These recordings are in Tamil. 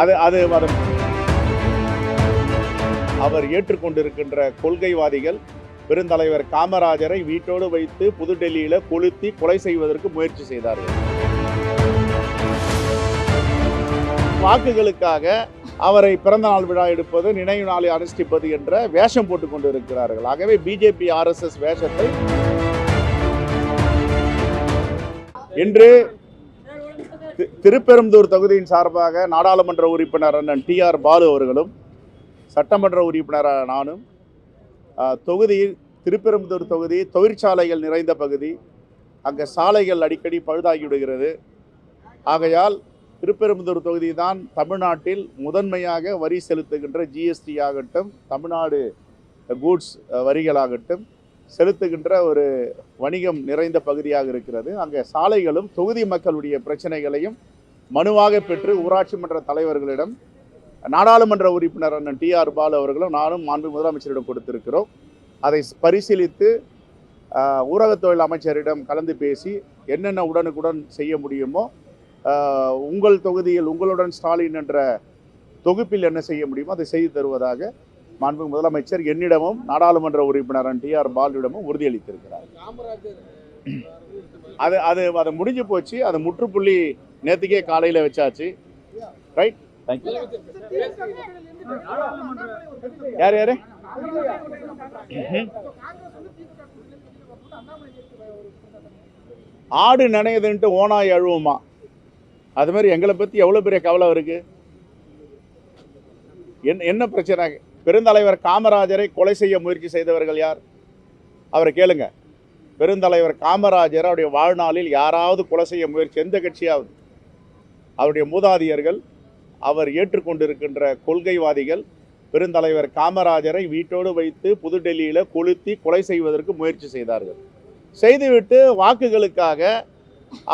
அது அது வரும். அவர் ஏற்றுக்கொண்டிருக்கின்ற கொள்கைவாதிகள் பெருந்தலைவர் காமராஜரை வீட்டோடு வைத்து புதுடெல்லியில கொளுத்தி கொலை செய்வதற்கு முயற்சி செய்தார்கள். வாக்குகளுக்காக அவரை பிறந்த நாள் விழா எடுப்பது நினைவு நாளை அனுஷ்டிப்பது என்ற வேஷம் போட்டுக் கொண்டிருக்கிறார்கள். ஆகவே பிஜேபி ஆர்எஸ்எஸ் வேஷத்தை இன்று திருப்பெரும்புதூர் தொகுதியின் சார்பாக நாடாளுமன்ற உறுப்பினர் அண்ணன் டி ஆர் பாலு அவர்களும் சட்டமன்ற உறுப்பினராக நானும் தொகுதியில் திருப்பெரும்புதூர் தொகுதி தொழிற்சாலைகள் நிறைந்த பகுதி அங்கே சாலைகள் அடிக்கடி பழுதாகி விடுகிறது ஆகையால் திருப்பெரும்புதூர் தொகுதி தான் தமிழ்நாட்டில் முதன்மையாக வரி செலுத்துகின்ற ஜிஎஸ்டி ஆகட்டும் தமிழ்நாடு கூட்ஸ் வரிகளாகட்டும் செலுத்துகின்ற ஒரு வணிகம் நிறைந்த பகுதியாக இருக்கிறது. அங்கே சாலைகளும் தொகுதி மக்களுடைய பிரச்சனைகளையும் மனுவாக பெற்று ஊராட்சி மன்ற தலைவர்களிடம் நாடாளுமன்ற உறுப்பினர் அண்ணன் டி ஆர் பாலு அவர்களும் நானும் மாண்பு முதலமைச்சரிடம் கொடுத்திருக்கிறோம். அதை பரிசீலித்து ஊரக ஊரகத் தொழில் அமைச்சரிடம் கலந்து பேசி என்னென்ன உடனுக்குடன் செய்ய முடியுமோ உங்கள் தொகுதியில் உங்களுடன் ஸ்டாலின் என்ற தொகுப்பில் என்ன செய்ய முடியுமோ அதை செய்து தருவதாக மாண்பு முதலமைச்சர் என்னிடமும் நாடாளுமன்ற உறுப்பினர் டி ஆர் பாலுவிடமும் உறுதியளித்திருக்கிறார். அது அது அது முடிஞ்சு போச்சு. அது முற்றுப்புள்ளி நேற்றுக்கே காலையில் வச்சாச்சு. ரைட் தேங்க்யூ யார் யாரு? ஆடு நனையுதுன்ட்டு ஓனாய் அழுவுமா? அது மாதிரி எங்களை பற்றி எவ்வளோ பெரிய கவலை இருக்கு? என்ன என்ன பிரச்சனை? பெருந்தலைவர் காமராஜரை கொலை செய்ய முயற்சி செய்தவர்கள் யார்? அவரை கேளுங்க. பெருந்தலைவர் காமராஜர் அவருடைய வாழ்நாளில் யாராவது கொலை செய்ய முயற்சி எந்த கட்சியாவது? அவருடைய மூதாதையர்கள் அவர் ஏற்றுக்கொண்டிருக்கின்ற கொள்கைவாதிகள் பெருந்தலைவர் காமராஜரை வீட்டோடு வைத்து புதுடெல்லியில் கொளுத்தி கொலை செய்வதற்கு முயற்சி செய்தார்கள். செய்துவிட்டு வாக்குகளுக்காக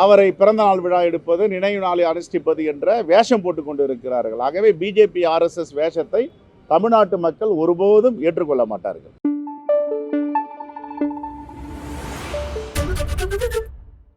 அவரை பிறந்த நாள் விழா எடுப்பது நினைவு நாளை அனுஷ்டிப்பது என்ற வேஷம் போட்டுக்கொண்டு கொண்டிருக்கிறார்கள். ஆகவே பிஜேபி ஆர்எஸ்எஸ் வேஷத்தை தமிழ்நாட்டு மக்கள் ஒருபோதும் ஏற்றுக்கொள்ள மாட்டார்கள்.